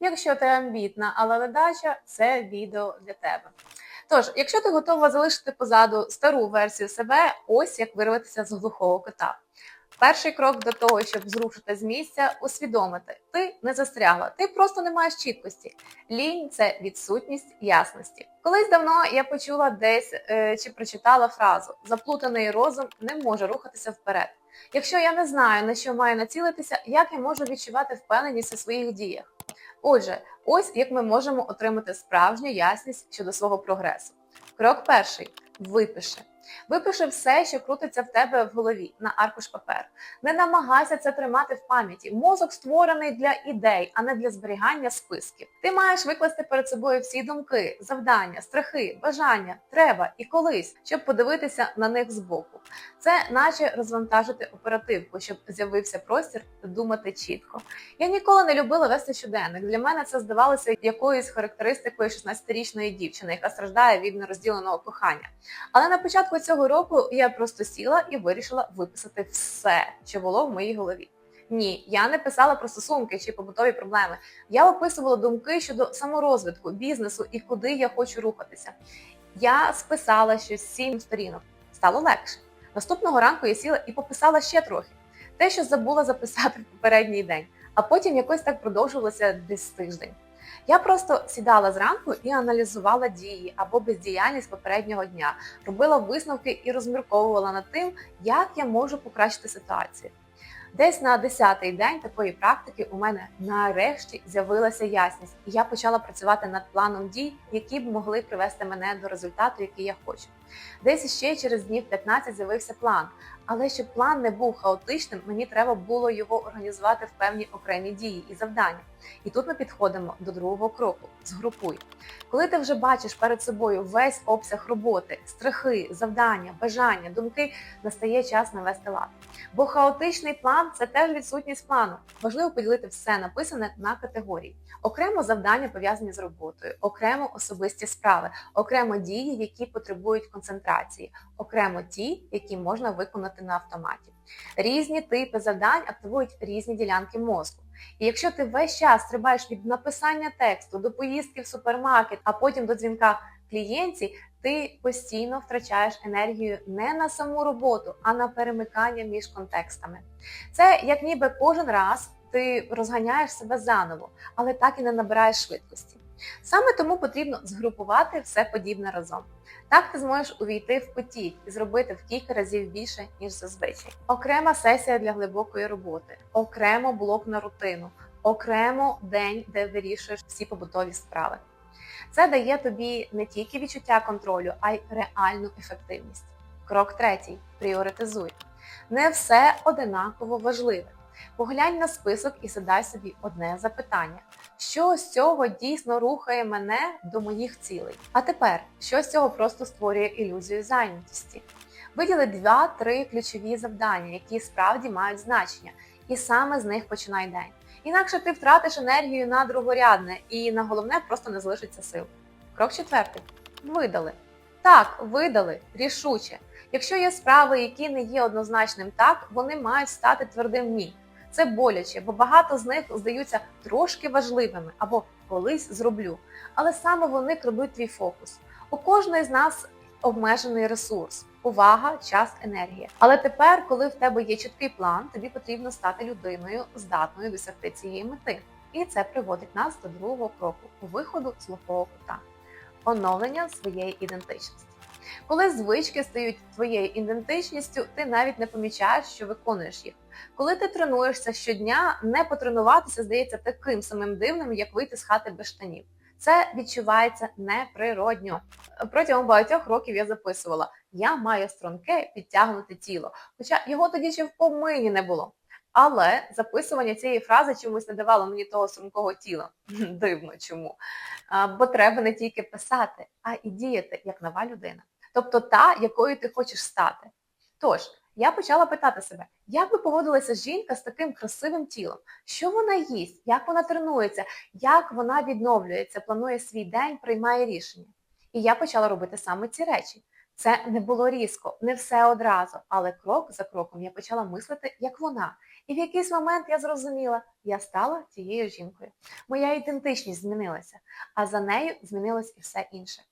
Якщо ти амбітна, але ледача, це відео для тебе. Тож, якщо ти готова залишити позаду стару версію себе, ось як вирватися з глухого кота. Перший крок до того, щоб зрушити з місця, усвідомити, ти не застрягла, ти просто не маєш чіткості. Лінь це відсутність ясності. Колись давно я почула десь е, чи прочитала фразу Заплутаний розум не може рухатися вперед. Якщо я не знаю, на що маю націлитися, як я можу відчувати впевненість у своїх діях? Отже, ось як ми можемо отримати справжню ясність щодо свого прогресу. Крок перший випиши. Випиши все, що крутиться в тебе в голові на аркуш паперу. Не намагайся це тримати в пам'яті. Мозок створений для ідей, а не для зберігання списків. Ти маєш викласти перед собою всі думки, завдання, страхи, бажання, треба і колись, щоб подивитися на них збоку. Це наче розвантажити оперативку, щоб з'явився простір думати чітко. Я ніколи не любила вести щоденник. Для мене це здавалося якоюсь характеристикою 16-річної дівчини, яка страждає від нерозділеного кохання. Але на початку цього року я просто сіла і вирішила виписати все, що було в моїй голові. Ні, я не писала про стосунки чи побутові проблеми. Я описувала думки щодо саморозвитку, бізнесу і куди я хочу рухатися. Я списала щось сім сторінок. Стало легше. Наступного ранку я сіла і пописала ще трохи. Те, що забула записати в попередній день, а потім якось так продовжувалося десь тиждень. Я просто сідала зранку і аналізувала дії або бездіяльність попереднього дня, робила висновки і розмірковувала над тим, як я можу покращити ситуацію. Десь на 10-й день такої практики у мене нарешті з'явилася ясність, і я почала працювати над планом дій, які б могли привести мене до результату, який я хочу. Десь ще через днів 15 з'явився план. Але щоб план не був хаотичним, мені треба було його організувати в певні окремі дії і завдання. І тут ми підходимо до другого кроку згрупуй. Коли ти вже бачиш перед собою весь обсяг роботи, страхи, завдання, бажання, думки, настає час навести лад. Бо хаотичний план це теж відсутність плану. Важливо поділити все написане на категорії. Окремо завдання пов'язані з роботою, окремо особисті справи, окремо дії, які потребують концентрації, окремо ті, які можна виконати на автоматі. Різні типи завдань активують різні ділянки мозку. І якщо ти весь час стрибаєш від написання тексту до поїздки в супермаркет, а потім до дзвінка клієнтів, ти постійно втрачаєш енергію не на саму роботу, а на перемикання між контекстами. Це як ніби кожен раз ти розганяєш себе заново, але так і не набираєш швидкості. Саме тому потрібно згрупувати все подібне разом. Так ти зможеш увійти в потік і зробити в кілька разів більше, ніж зазвичай. Окрема сесія для глибокої роботи, окремо блок на рутину, окремо день, де вирішуєш всі побутові справи. Це дає тобі не тільки відчуття контролю, а й реальну ефективність. Крок третій пріоритизуй. Не все одинаково важливе. Поглянь на список і задай собі одне запитання: що з цього дійсно рухає мене до моїх цілей? А тепер, що з цього просто створює ілюзію зайнятості? Виділи два-три ключові завдання, які справді мають значення, і саме з них починай день. Інакше ти втратиш енергію на другорядне і на головне просто не залишиться сил. Крок четвертий. Видали. Так, видали, рішуче. Якщо є справи, які не є однозначним так, вони мають стати твердим ні. Це боляче, бо багато з них здаються трошки важливими або колись зроблю. Але саме вони крадуть твій фокус. У кожної з нас обмежений ресурс, увага, час, енергія. Але тепер, коли в тебе є чіткий план, тобі потрібно стати людиною, здатною досягти цієї мети. І це приводить нас до другого кроку виходу з глухого кута оновлення своєї ідентичності. Коли звички стають твоєю ідентичністю, ти навіть не помічаєш, що виконуєш їх. Коли ти тренуєшся щодня, не потренуватися здається таким самим дивним, як вийти з хати без штанів. Це відчувається неприродньо. Протягом багатьох років я записувала: я маю струнке підтягнуте тіло, хоча його тоді ще в помині не було. Але записування цієї фрази чомусь не давало мені того стрункого тіла. Дивно чому. Бо треба не тільки писати, а і діяти як нова людина. Тобто та, якою ти хочеш стати. Тож, я почала питати себе, як би поводилася жінка з таким красивим тілом, що вона їсть, як вона тренується, як вона відновлюється, планує свій день, приймає рішення. І я почала робити саме ці речі. Це не було різко, не все одразу, але крок за кроком я почала мислити, як вона. І в якийсь момент я зрозуміла, я стала тією жінкою. Моя ідентичність змінилася, а за нею змінилось і все інше.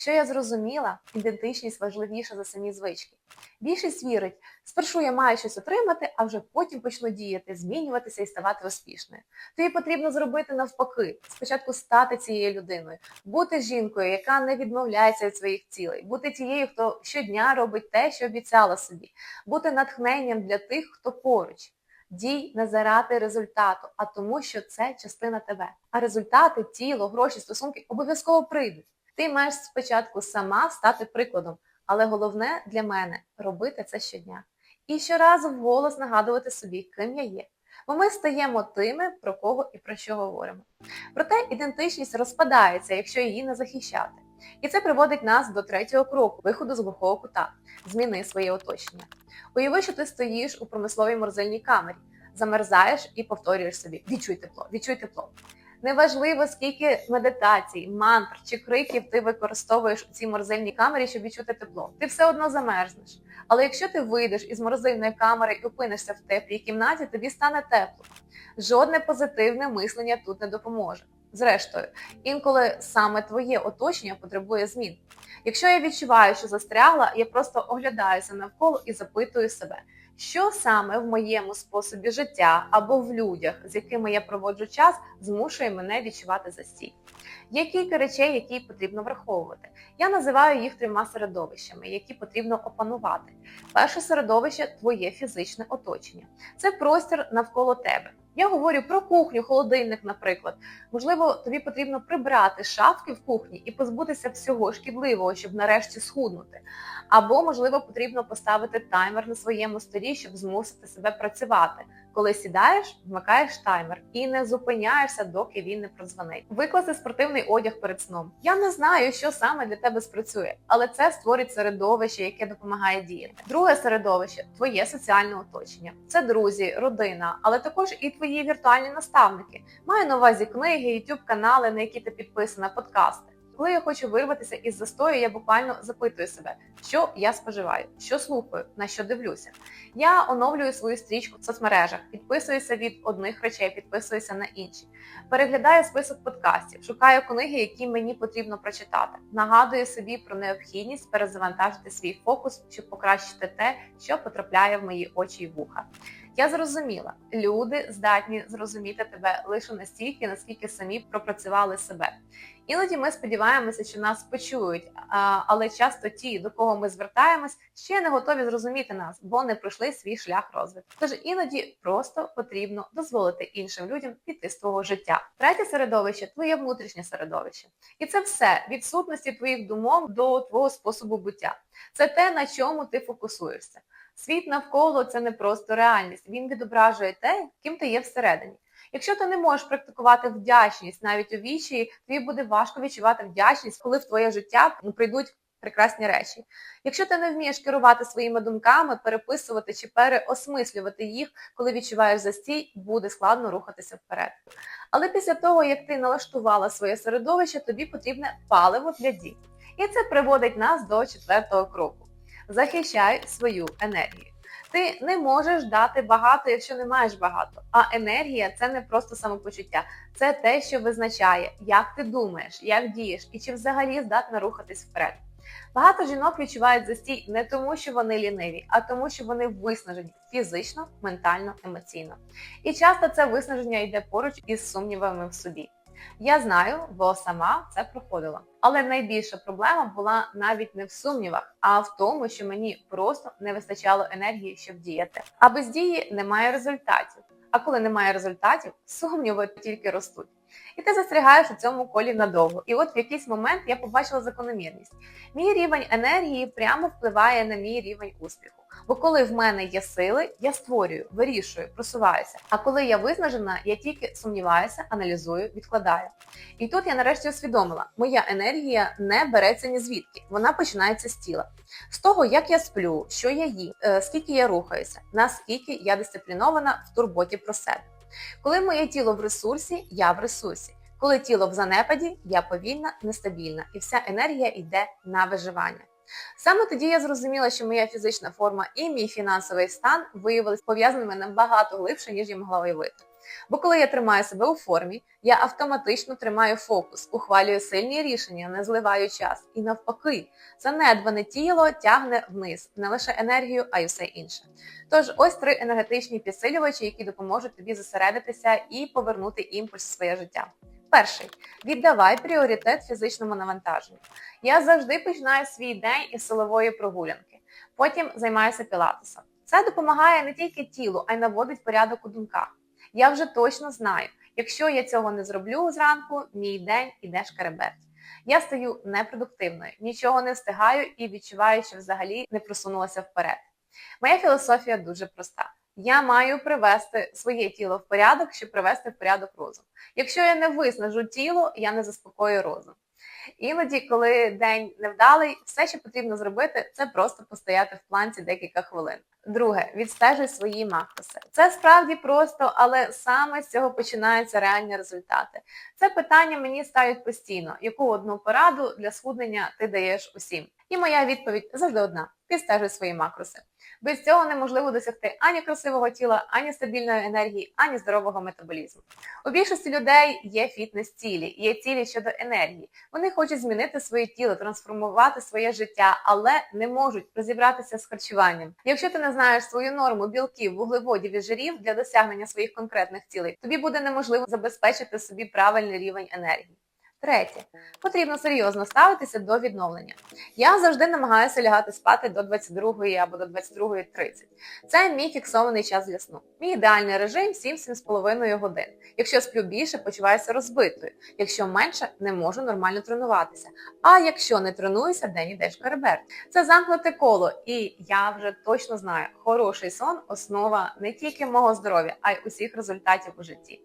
Що я зрозуміла, ідентичність важливіша за самі звички. Більшість вірить, спершу я маю щось отримати, а вже потім почну діяти, змінюватися і ставати успішною. Тобі потрібно зробити навпаки, спочатку стати цією людиною, бути жінкою, яка не відмовляється від своїх цілей, бути тією, хто щодня робить те, що обіцяла собі, бути натхненням для тих, хто поруч. Дій не заради результату, а тому, що це частина тебе. А результати, тіло, гроші, стосунки обов'язково прийдуть. Ти маєш спочатку сама стати прикладом, але головне для мене робити це щодня. І щоразу вголос нагадувати собі, ким я є. Бо ми стаємо тими, про кого і про що говоримо. Проте ідентичність розпадається, якщо її не захищати. І це приводить нас до третього кроку виходу з глухого кута. Зміни своє оточення. Уяви, що ти стоїш у промисловій морозильній камері, замерзаєш і повторюєш собі відчуй тепло, відчуй тепло. Неважливо, скільки медитацій, мантр чи криків ти використовуєш у цій морозильній камері, щоб відчути тепло. Ти все одно замерзнеш. Але якщо ти вийдеш із морозильної камери і опинишся в теплій кімнаті, тобі стане тепло. Жодне позитивне мислення тут не допоможе. Зрештою, інколи саме твоє оточення потребує змін. Якщо я відчуваю, що застрягла, я просто оглядаюся навколо і запитую себе, що саме в моєму способі життя або в людях, з якими я проводжу час, змушує мене відчувати застій. Є кілька речей, які потрібно враховувати. Я називаю їх трьома середовищами, які потрібно опанувати. Перше середовище твоє фізичне оточення. Це простір навколо тебе. Я говорю про кухню, холодильник, наприклад. Можливо, тобі потрібно прибрати шафки в кухні і позбутися всього шкідливого, щоб нарешті схуднути. Або, можливо, потрібно поставити таймер на своєму столі, щоб змусити себе працювати. Коли сідаєш, вмикаєш таймер і не зупиняєшся, доки він не продзвонить. Викласти спортивний одяг перед сном. Я не знаю, що саме для тебе спрацює, але це створить середовище, яке допомагає діяти. Друге середовище твоє соціальне оточення. Це друзі, родина, але також і твої віртуальні наставники. Маю на увазі книги, youtube канали, на які ти підписана, подкасти. Коли я хочу вирватися із застою, я буквально запитую себе, що я споживаю, що слухаю, на що дивлюся. Я оновлюю свою стрічку в соцмережах, підписуюся від одних речей, підписуюся на інші. Переглядаю список подкастів, шукаю книги, які мені потрібно прочитати. Нагадую собі про необхідність перезавантажити свій фокус, щоб покращити те, що потрапляє в мої очі й вуха. Я зрозуміла, люди здатні зрозуміти тебе лише настільки, наскільки самі пропрацювали себе. Іноді ми сподіваємося, що нас почують, але часто ті, до кого ми звертаємось, ще не готові зрозуміти нас, бо не пройшли свій шлях розвитку. Тож іноді просто потрібно дозволити іншим людям піти з твого життя. Третє середовище твоє внутрішнє середовище. І це все від сутності твоїх думок до твого способу буття. Це те, на чому ти фокусуєшся. Світ навколо це не просто реальність. Він відображує те, ким ти є всередині. Якщо ти не можеш практикувати вдячність навіть у вічі, тобі буде важко відчувати вдячність, коли в твоє життя прийдуть прекрасні речі. Якщо ти не вмієш керувати своїми думками, переписувати чи переосмислювати їх, коли відчуваєш застій, буде складно рухатися вперед. Але після того, як ти налаштувала своє середовище, тобі потрібне паливо для дій. І це приводить нас до четвертого кроку. Захищай свою енергію. Ти не можеш дати багато, якщо не маєш багато. А енергія це не просто самопочуття, це те, що визначає, як ти думаєш, як дієш і чи взагалі здатна рухатись вперед. Багато жінок відчувають застій не тому, що вони ліниві, а тому, що вони виснажені фізично, ментально, емоційно. І часто це виснаження йде поруч із сумнівами в собі. Я знаю, бо сама це проходила. Але найбільша проблема була навіть не в сумнівах, а в тому, що мені просто не вистачало енергії, щоб діяти. А без дії немає результатів. А коли немає результатів, сумніви тільки ростуть. І ти застрягаєш у цьому колі надовго. І от в якийсь момент я побачила закономірність. Мій рівень енергії прямо впливає на мій рівень успіху. Бо коли в мене є сили, я створюю, вирішую, просуваюся. А коли я виснажена, я тільки сумніваюся, аналізую, відкладаю. І тут я нарешті усвідомила, моя енергія не береться ні звідки, вона починається з тіла. З того, як я сплю, що я їм, е, скільки я рухаюся, наскільки я дисциплінована в турботі про себе. Коли моє тіло в ресурсі, я в ресурсі. Коли тіло в занепаді, я повільна, нестабільна, і вся енергія йде на виживання. Саме тоді я зрозуміла, що моя фізична форма і мій фінансовий стан виявилися пов'язаними набагато глибше, ніж я могла уявити. Бо коли я тримаю себе у формі, я автоматично тримаю фокус, ухвалюю сильні рішення, не зливаю час. І навпаки, занедбане тіло тягне вниз не лише енергію, а й усе інше. Тож ось три енергетичні підсилювачі, які допоможуть тобі зосередитися і повернути імпульс в своє життя. Перший віддавай пріоритет фізичному навантаженню. Я завжди починаю свій день із силової прогулянки, потім займаюся пілатесом. Це допомагає не тільки тілу, а й наводить порядок у думках. Я вже точно знаю, якщо я цього не зроблю зранку, мій день іде шкереберть. Я стаю непродуктивною, нічого не встигаю і відчуваю, що взагалі не просунулася вперед. Моя філософія дуже проста. Я маю привести своє тіло в порядок, щоб привести в порядок розум. Якщо я не виснажу тіло, я не заспокою розум. Іноді, коли день невдалий, все, що потрібно зробити, це просто постояти в планці декілька хвилин. Друге, відстежуй свої макроси. Це справді просто, але саме з цього починаються реальні результати. Це питання мені ставлять постійно, яку одну пораду для схуднення ти даєш усім. І моя відповідь завжди одна: підстежуй свої макроси. Без цього неможливо досягти ані красивого тіла, ані стабільної енергії, ані здорового метаболізму. У більшості людей є фітнес-цілі, є цілі щодо енергії. Вони хочуть змінити своє тіло, трансформувати своє життя, але не можуть розібратися з харчуванням. Якщо ти не знаєш свою норму білків, вуглеводів і жирів для досягнення своїх конкретних цілей, тобі буде неможливо забезпечити собі правильний рівень енергії. Третє. Потрібно серйозно ставитися до відновлення. Я завжди намагаюся лягати спати до 22 або до 22.30. Це мій фіксований час для сну. Мій ідеальний режим 7-7,5 годин. Якщо сплю більше, почуваюся розбитою. Якщо менше, не можу нормально тренуватися. А якщо не тренуюся, день іде шкарбер. Це замкнуте коло, і я вже точно знаю, хороший сон основа не тільки мого здоров'я, а й усіх результатів у житті.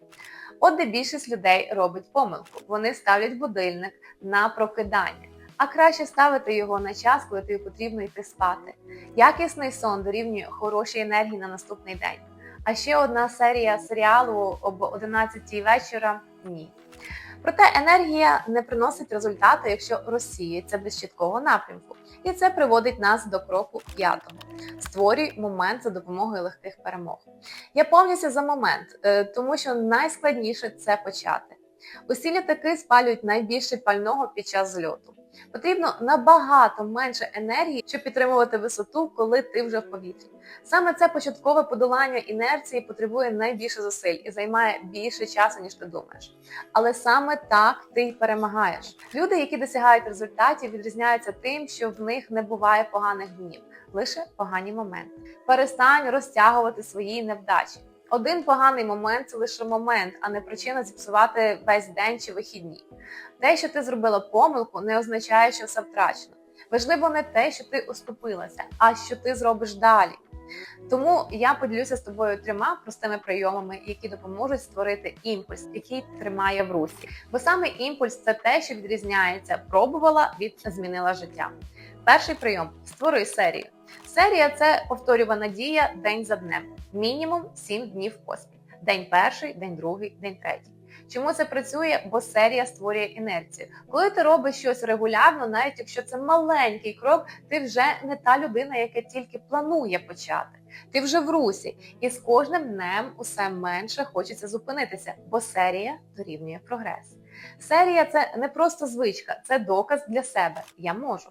От де більшість людей робить помилку. Вони ставлять будильник на прокидання. А краще ставити його на час, коли тобі потрібно йти спати. Якісний сон дорівнює хорошій енергії на наступний день. А ще одна серія серіалу об 11 вечора ні. Проте енергія не приносить результату, якщо розсіється без чіткого напрямку. І це приводить нас до кроку п'ятого. Створюй момент за допомогою легких перемог. Я повністю за момент, е, тому що найскладніше це почати. Усі літаки спалюють найбільше пального під час зльоту. Потрібно набагато менше енергії, щоб підтримувати висоту, коли ти вже в повітрі. Саме це початкове подолання інерції потребує найбільше зусиль і займає більше часу, ніж ти думаєш. Але саме так ти й перемагаєш. Люди, які досягають результатів, відрізняються тим, що в них не буває поганих днів, лише погані моменти. Перестань розтягувати свої невдачі. Один поганий момент це лише момент, а не причина зіпсувати весь день чи вихідні. Те, що ти зробила помилку, не означає, що все втрачено. Важливо не те, що ти оступилася, а що ти зробиш далі. Тому я поділюся з тобою трьома простими прийомами, які допоможуть створити імпульс, який тримає в русі. Бо саме імпульс це те, що відрізняється, пробувала від змінила життя. Перший прийом створюй серію. Серія це повторювана дія день за днем, мінімум 7 днів поспіль. День перший, день другий, день третій. Чому це працює? Бо серія створює інерцію. Коли ти робиш щось регулярно, навіть якщо це маленький крок, ти вже не та людина, яка тільки планує почати. Ти вже в русі, і з кожним днем усе менше хочеться зупинитися, бо серія дорівнює прогрес. Серія це не просто звичка, це доказ для себе. Я можу.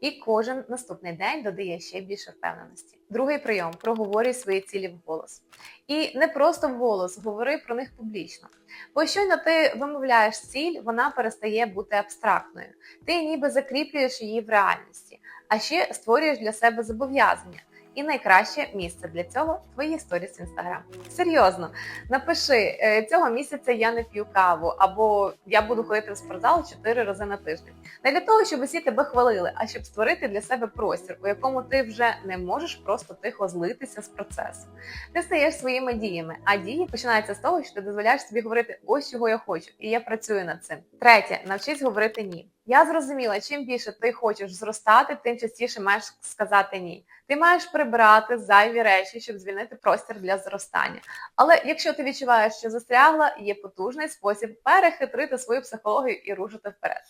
І кожен наступний день додає ще більше впевненості. Другий прийом проговорюй свої цілі вголос. І не просто вголос, говори про них публічно. Бо щойно ти вимовляєш ціль, вона перестає бути абстрактною. Ти ніби закріплюєш її в реальності, а ще створюєш для себе зобов'язання. І найкраще місце для цього твої сторіс в інстаграм. Серйозно, напиши «Е, цього місяця я не п'ю каву, або я буду ходити в спортзал 4 рази на тиждень. Не для того, щоб усі тебе хвалили, а щоб створити для себе простір, у якому ти вже не можеш просто тихо злитися з процесу. Ти стаєш своїми діями, а дії починаються з того, що ти дозволяєш собі говорити ось чого я хочу, і я працюю над цим. Третє, навчись говорити ні. Я зрозуміла, чим більше ти хочеш зростати, тим частіше маєш сказати ні. Ти маєш прибрати зайві речі, щоб звільнити простір для зростання. Але якщо ти відчуваєш, що застрягла, є потужний спосіб перехитрити свою психологію і рушити вперед.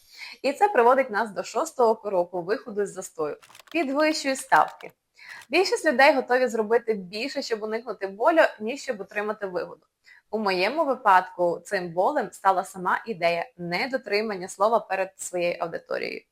І це приводить нас до шостого кроку виходу з застою. Підвищуй ставки. Більшість людей готові зробити більше, щоб уникнути болю, ніж щоб отримати вигоду. У моєму випадку цим болем стала сама ідея недотримання слова перед своєю аудиторією.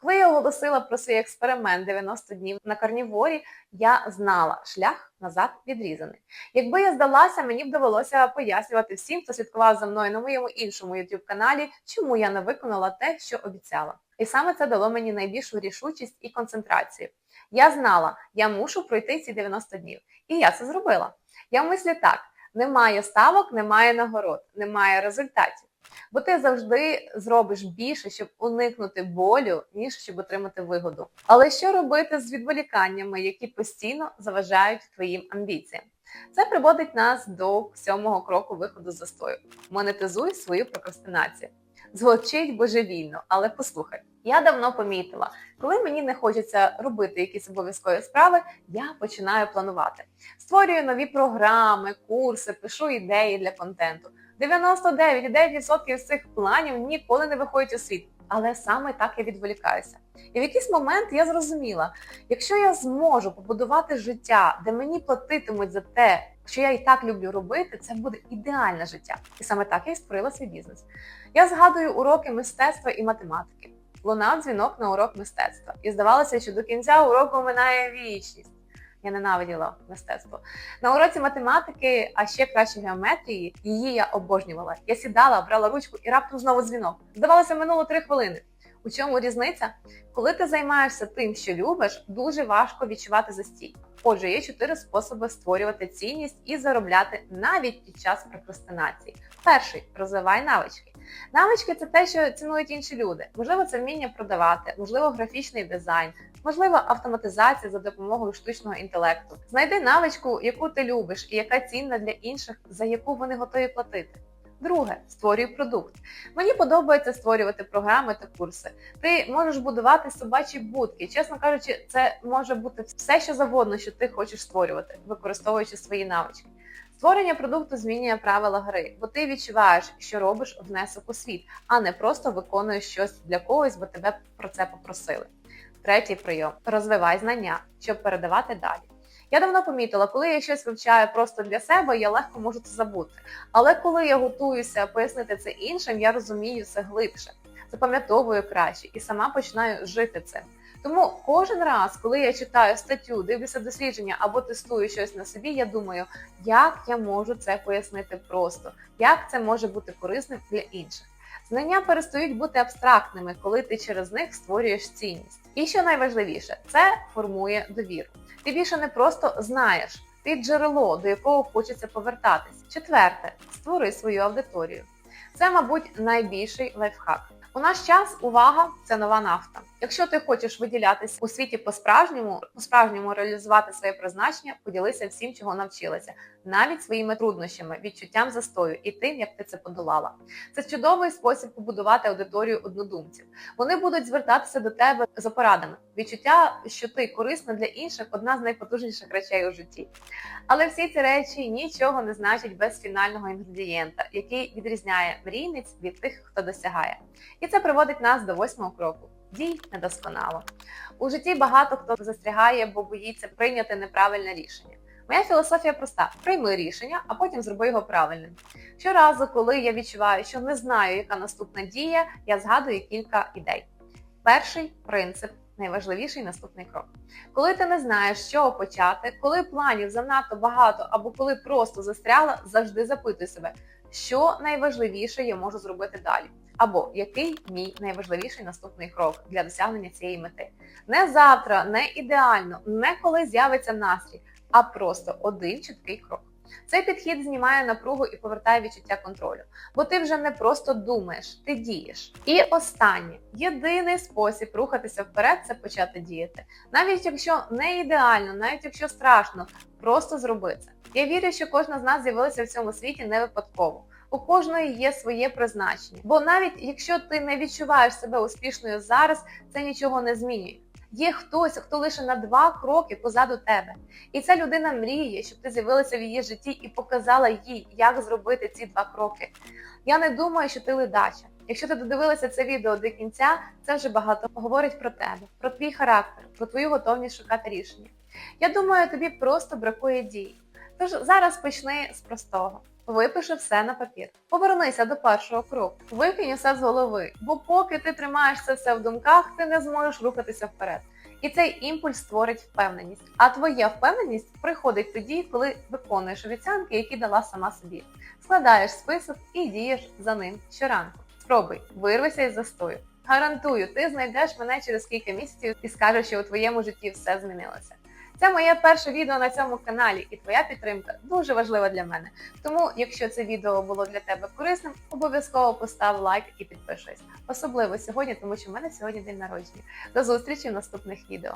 Коли я оголосила про свій експеримент 90 днів на карніворі, я знала, шлях назад відрізаний. Якби я здалася, мені б довелося пояснювати всім, хто слідкував за мною на моєму іншому youtube каналі, чому я не виконала те, що обіцяла. І саме це дало мені найбільшу рішучість і концентрацію. Я знала, я мушу пройти ці 90 днів. І я це зробила. Я в мислі так. Немає ставок, немає нагород, немає результатів. Бо ти завжди зробиш більше, щоб уникнути болю, ніж щоб отримати вигоду. Але що робити з відволіканнями, які постійно заважають твоїм амбіціям? Це приводить нас до сьомого кроку виходу з застою. Монетизуй свою прокрастинацію. Звучить божевільно, але послухай. Я давно помітила, коли мені не хочеться робити якісь обов'язкові справи, я починаю планувати. Створюю нові програми, курси, пишу ідеї для контенту. 99,9% з цих планів ніколи не виходять у світ, але саме так я відволікаюся. І в якийсь момент я зрозуміла, якщо я зможу побудувати життя, де мені платитимуть за те, що я і так люблю робити, це буде ідеальне життя. І саме так я і створила свій бізнес. Я згадую уроки мистецтва і математики. Лунав дзвінок на урок мистецтва. І здавалося, що до кінця уроку минає вічність. Я ненавиділа мистецтво. На уроці математики, а ще краще геометрії, її я обожнювала. Я сідала, брала ручку і раптом знову дзвінок. Здавалося, минуло три хвилини. У чому різниця? Коли ти займаєшся тим, що любиш, дуже важко відчувати застій. Отже, є чотири способи створювати цінність і заробляти навіть під час прокрастинації. Перший розвивай навички. Навички це те, що цінують інші люди. Можливо, це вміння продавати, можливо, графічний дизайн, можливо, автоматизація за допомогою штучного інтелекту. Знайди навичку, яку ти любиш і яка цінна для інших, за яку вони готові платити. Друге, створюй продукт. Мені подобається створювати програми та курси. Ти можеш будувати собачі будки. Чесно кажучи, це може бути все, що завгодно, що ти хочеш створювати, використовуючи свої навички. Створення продукту змінює правила гри, бо ти відчуваєш, що робиш внесок у світ, а не просто виконуєш щось для когось, бо тебе про це попросили. Третій прийом розвивай знання, щоб передавати далі. Я давно помітила, коли я щось вивчаю просто для себе, я легко можу це забути. Але коли я готуюся пояснити це іншим, я розумію це глибше, запам'ятовую краще і сама починаю жити цим. Тому кожен раз, коли я читаю статтю, дивлюся дослідження або тестую щось на собі, я думаю, як я можу це пояснити просто, як це може бути корисним для інших. Знання перестають бути абстрактними, коли ти через них створюєш цінність. І що найважливіше, це формує довіру. Ти більше не просто знаєш, ти джерело, до якого хочеться повертатись. Четверте, створи свою аудиторію. Це, мабуть, найбільший лайфхак. У наш час увага це нова нафта. Якщо ти хочеш виділятися у світі по-справжньому, по-справжньому реалізувати своє призначення, поділися всім, чого навчилася, навіть своїми труднощами, відчуттям застою і тим, як ти це подолала. Це чудовий спосіб побудувати аудиторію однодумців. Вони будуть звертатися до тебе за порадами. Відчуття, що ти корисна для інших одна з найпотужніших речей у житті. Але всі ці речі нічого не значать без фінального інгредієнта, який відрізняє мрійниць від тих, хто досягає. І це приводить нас до восьмого кроку. Дій недосконало. У житті багато хто застрягає, бо боїться прийняти неправильне рішення. Моя філософія проста: прийми рішення, а потім зроби його правильним. Щоразу, коли я відчуваю, що не знаю, яка наступна дія, я згадую кілька ідей. Перший принцип найважливіший наступний крок. Коли ти не знаєш, з чого почати, коли планів занадто багато або коли просто застрягла, завжди запитуй себе, що найважливіше я можу зробити далі. Або який мій найважливіший наступний крок для досягнення цієї мети. Не завтра, не ідеально, не коли з'явиться настрій, а просто один чіткий крок. Цей підхід знімає напругу і повертає відчуття контролю, бо ти вже не просто думаєш, ти дієш. І останнє єдиний спосіб рухатися вперед це почати діяти. Навіть якщо не ідеально, навіть якщо страшно, просто зроби це. Я вірю, що кожна з нас з'явилася в цьому світі не випадково. У кожної є своє призначення. Бо навіть якщо ти не відчуваєш себе успішною зараз, це нічого не змінює. Є хтось, хто лише на два кроки позаду тебе, і ця людина мріє, щоб ти з'явилася в її житті і показала їй, як зробити ці два кроки. Я не думаю, що ти ледача. Якщо ти додивилася це відео до кінця, це вже багато говорить про тебе, про твій характер, про твою готовність шукати рішення. Я думаю, тобі просто бракує дій. Тож зараз почни з простого. Випиши все на папір. Повернися до першого кроку. Викинь усе з голови, бо поки ти тримаєш це все в думках, ти не зможеш рухатися вперед. І цей імпульс створить впевненість. А твоя впевненість приходить тоді, коли виконуєш обіцянки, які дала сама собі. Складаєш список і дієш за ним щоранку. Спробуй, вирвися із застою. Гарантую, ти знайдеш мене через кілька місяців і скажеш, що у твоєму житті все змінилося. Це моє перше відео на цьому каналі, і твоя підтримка дуже важлива для мене. Тому, якщо це відео було для тебе корисним, обов'язково постав лайк і підпишись. Особливо сьогодні, тому що в мене сьогодні день народження. До зустрічі в наступних відео.